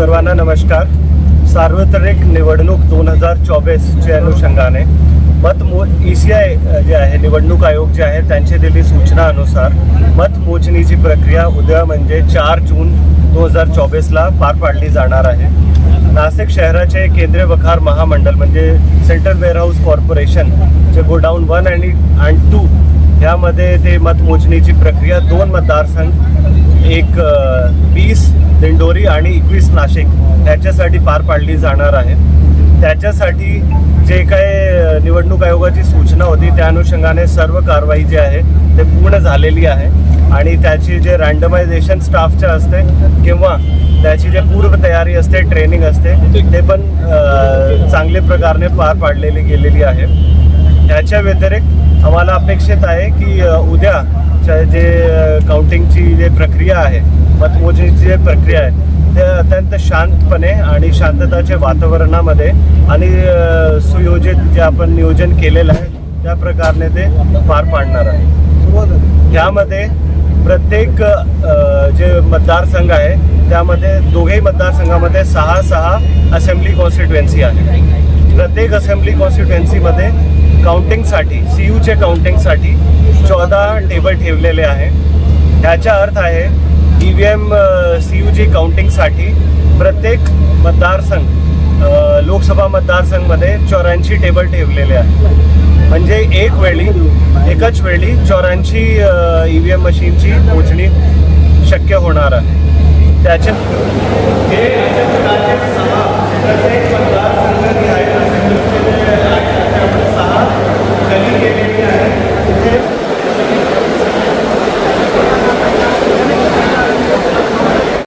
सर्वांना नमस्कार. सार्वत्रिक निवडणूक दोन हजार चोवीसच्या अनुषंगाने मतमो ई सी आय जे आहे निवडणूक आयोग जे आहे त्यांची सूचना अनुसार मतमोजणीची प्रक्रिया उद्या म्हणजे चार जून दोन हजार चोवीसला पार पाडली जाणार आहे. नाशिक शहराचे केंद्रीय वखार महामंडळ म्हणजे सेंट्रल वेअरहाऊस कॉर्पोरेशन जे गोडाऊन वन आणि अँड टू ह्यामध्ये ते मतमोजणीची प्रक्रिया दोन मतदारसंघ एक वीस दिंडोरी आणि एकवीस नाशिक ह्याच्यासाठी पार पाडली जाणार आहे. त्याच्यासाठी जे काही निवडणूक आयोगाची सूचना होती त्या अनुषंगाने सर्व कारवाई जी आहे ते पूर्ण झालेली आहे. आणि त्याची जे रँडमायझेशन स्टाफच्या असते किंवा त्याची जे पूर्वतयारी असते ट्रेनिंग असते ते पण चांगल्या प्रकारे पार पाडलेली गेलेली आहे. ह्याच्या व्यतिरिक्त आम्हाला अपेक्षित आहे की उद्या जे काउंटिंगची जे प्रक्रिया आहे मतमोजणीची जे प्रक्रिया आहे ते अत्यंत शांतपणे आणि शांतताच्या वातावरणामध्ये आणि सुयोजित जे आपण नियोजन केलेलं आहे त्या प्रकारे ते पार पाडणार आहे. यामध्ये प्रत्येक जे मतदारसंघ आहे त्यामध्ये दोघेही मतदारसंघामध्ये सहा सहा असेंब्ली कॉन्स्टिट्युएन्सी आहे प्रत्येक असेंब्ली कॉन्स्टिट्युएन्सीमध्ये काउंटिंगसाठी सी यूचे काउंटिंगसाठी चौदा टेबल ठेवलेले आहे. ह्याचा अर्थ आहे E V M C U जी काउंटिंगसाठी प्रत्येक मतदारसंघ लोकसभा मतदारसंघमध्ये चौऱ्याऐंशी टेबल ठेवलेले आहे म्हणजे एक वेळी एकाच वेळी चौऱ्याऐंशी ई व्ही एम मशीनची मोजणी शक्य होणार आहे. त्याच्या